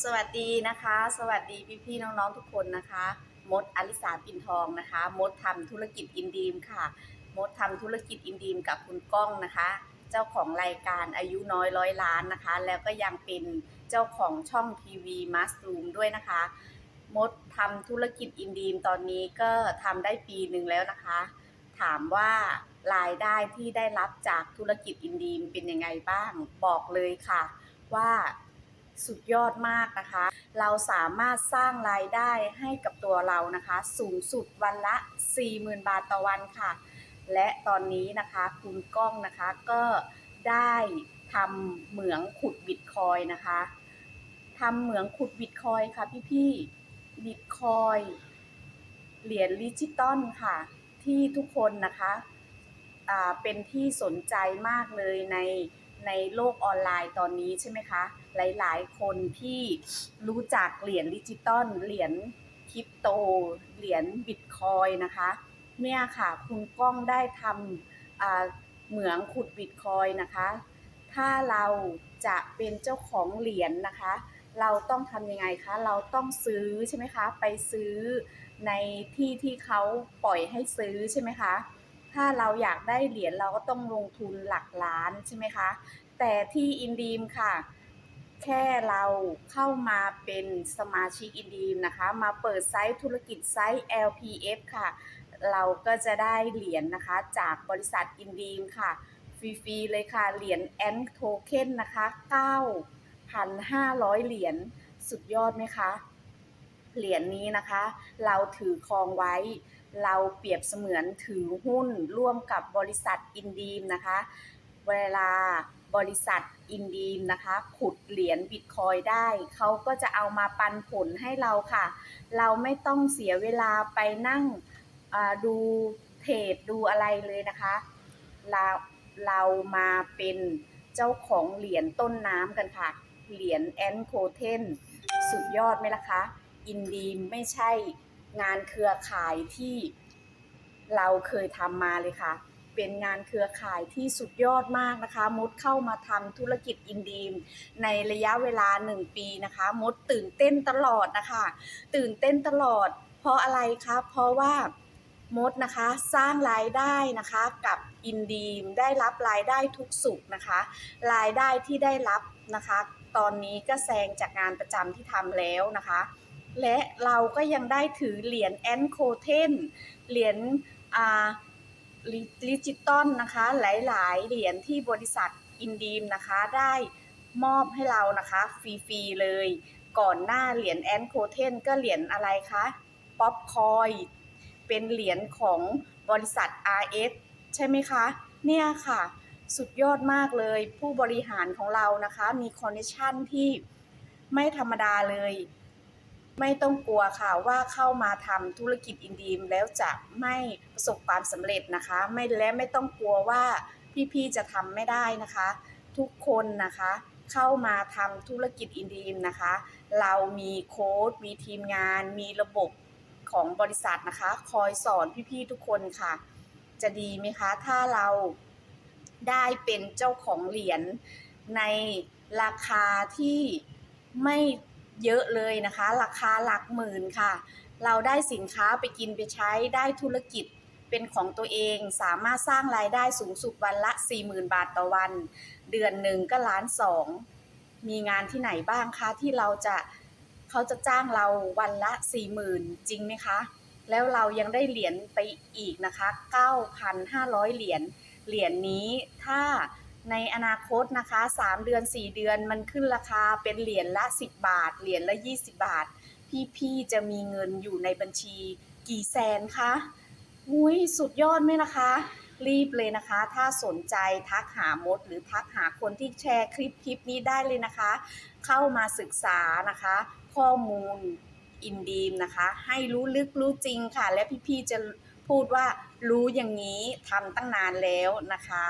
สวัสดีนะคะ สวัสดีพี่ๆน้องๆทุกคนนะคะ มดอลิสาปินทองนะคะ มดทำธุรกิจอินดีมค่ะ มดทำธุรกิจอินดีมกับคุณก้องนะคะ เจ้าของรายการอายุน้อยร้อยล้านนะคะ แล้วก็ยังเป็นเจ้าของช่องทีวีมัสลูมด้วยนะคะ มดทำธุรกิจอินดีมตอนนี้ก็ทำได้ปีหนึ่งแล้วนะคะ ถามว่ารายได้ที่ได้รับจากธุรกิจอินดีมเป็นยังไงบ้าง บอกเลยค่ะ ว่า สุดยอดมากนะคะ เราสามารถสร้างรายได้ให้กับตัวเรานะคะ สูงสุดวันละ 40,000 บาทต่อวันค่ะ และตอนนี้นะคะคุณก้องนะคะก็ได้ทำเหมืองขุดบิตคอยนะคะทำเหมืองขุดบิตคอยค่ะพี่ๆบิตคอยเหรียญดิจิตอลค่ะ ที่ทุกคนนะคะเป็นที่สนใจมากเลยใน ในโลกออนไลน์ตอนนี้ใช่ไหมคะ หลายๆ คนที่รู้จักเหรียญดิจิตอลเหรียญคริปโต เหรียญบิตคอยนะคะ เนี่ยค่ะ คุณก้องได้ทำเหมืองขุดบิตคอยน์นะคะ ถ้าเราจะเป็นเจ้าของเหรียญนะคะ เราต้องทำยังไงคะ เราต้องซื้อใช่ไหมคะ ไปซื้อในที่ที่เขาปล่อยให้ซื้อใช่ไหมคะ ถ้าเราอยากได้เหรียญเราก็ต้องลงทุนหลักล้านใช่ไหมคะ แต่ที่อินดีมค่ะ แค่เราเข้ามาเป็นสมาชิกอินดีมนะคะ มาเปิดไซต์ธุรกิจไซต์ LPF ค่ะ เราก็จะได้เหรียญนะคะ จากบริษัทอินดีมค่ะ ฟรีๆเลยค่ะ เหรียญแอนโทเค็นนะคะ 9,500 เหรียญสุดยอดไหมคะ เหรียญนี้นะคะ เราถือครองไว้ เราเปรียบเสมือนถือหุ้นร่วมกับบริษัทอินดีมนะคะ เวลาบริษัทอินดีมนะคะ ขุดเหรียญบิตคอยได้ เขาก็จะเอามาปันผลให้เราค่ะ เราไม่ต้องเสียเวลาไปนั่งดูเทรดดูอะไรเลยนะคะ เราเรามาเป็นเจ้าของเหรียญต้นน้ำกันค่ะ เหรียญแอนโคเทนสุดยอดไหมล่ะคะ อินดีมไม่ใช่ งานเครือข่ายที่เราเคยทำมาเลยค่ะ เป็นงานเครือข่ายที่สุดยอดมากนะคะ มดเข้ามาทำธุรกิจอินดีม ในระยะเวลา 1 ปีนะคะ มดตื่นเต้นตลอดนะคะ ตื่นเต้นตลอด เพราะอะไรคะเพราะว่ามดนะคะสร้างรายได้นะคะกับอินดีมได้รับรายได้ทุกสุขนะคะ รายได้ที่ได้รับนะคะ ตอนนี้ก็แซงจากงานประจำที่ทำแล้วนะคะ และเราก็ยังได้ถือเหรียญแอนโคเทนเหรียญอ่าดิจิตอลนะคะ หลาย ๆ เหรียญที่บริษัทอินดีมนะคะ ได้มอบให้เรานะคะ ฟรี ๆ เลย ก่อนหน้าเหรียญแอนโคเทนก็เหรียญอะไรคะป๊อปคอยเป็นเหรียญของบริษัท RS ใช่ไหมคะ เนี่ยค่ะ สุดยอดมากเลยผู้บริหารของเรานะคะ มีคอนเนคชั่นที่ไม่ธรรมดาเลย ไม่ต้องกลัวค่ะว่าเข้ามาทำธุรกิจอินดีมแล้วจะไม่ประสบความสำเร็จนะคะ ไม่และไม่ต้องกลัวว่าพี่ๆจะทำไม่ได้นะคะ ทุกคนนะคะเข้ามาทำธุรกิจอินดีมนะคะ เรามีโค้ดมีทีมงาน มีระบบของบริษัทนะคะ คอยสอนพี่ๆทุกคนค่ะ จะดีไหมคะ ถ้าเราได้เป็นเจ้าของเหรียญในราคาที่ไม่ เยอะเลยนะคะ ราคาหลักหมื่นค่ะ เราได้สินค้าไปกินไปใช้ได้ธุรกิจเป็นของตัวเองสามารถสร้างรายได้สูงสุดวันละ 40,000 บาทต่อวัน เดือนหนึ่งก็ล้านสองมีงานที่ไหนบ้างคะที่เราจะเขาจะจ้างเราวันละ 40,000 จริงไหมคะ แล้วเรายังได้เหรียญไปอีกนะคะ 9,500 เหรียญเหรียญนี้ถ้า ในอนาคตนะคะ 3 เดือน 4 เดือนมันขึ้นราคาเป็นเหรียญละ 10 บาท เหรียญละ 20 บาท พี่ๆจะมีเงินอยู่ในบัญชีกี่แสนคะอุ้ยสุดยอดไหมล่ะคะ รีบเลยนะคะ ถ้าสนใจทักหามด หรือทักหาคนที่แชร์คลิปคลิปนี้ได้เลยนะคะ เข้ามาศึกษานะคะ ข้อมูลอินดีมนะคะ ให้รู้ลึกรู้จริงค่ะ และพี่ๆจะพูดว่ารู้อย่างนี้ทำตั้งนานแล้วนะคะ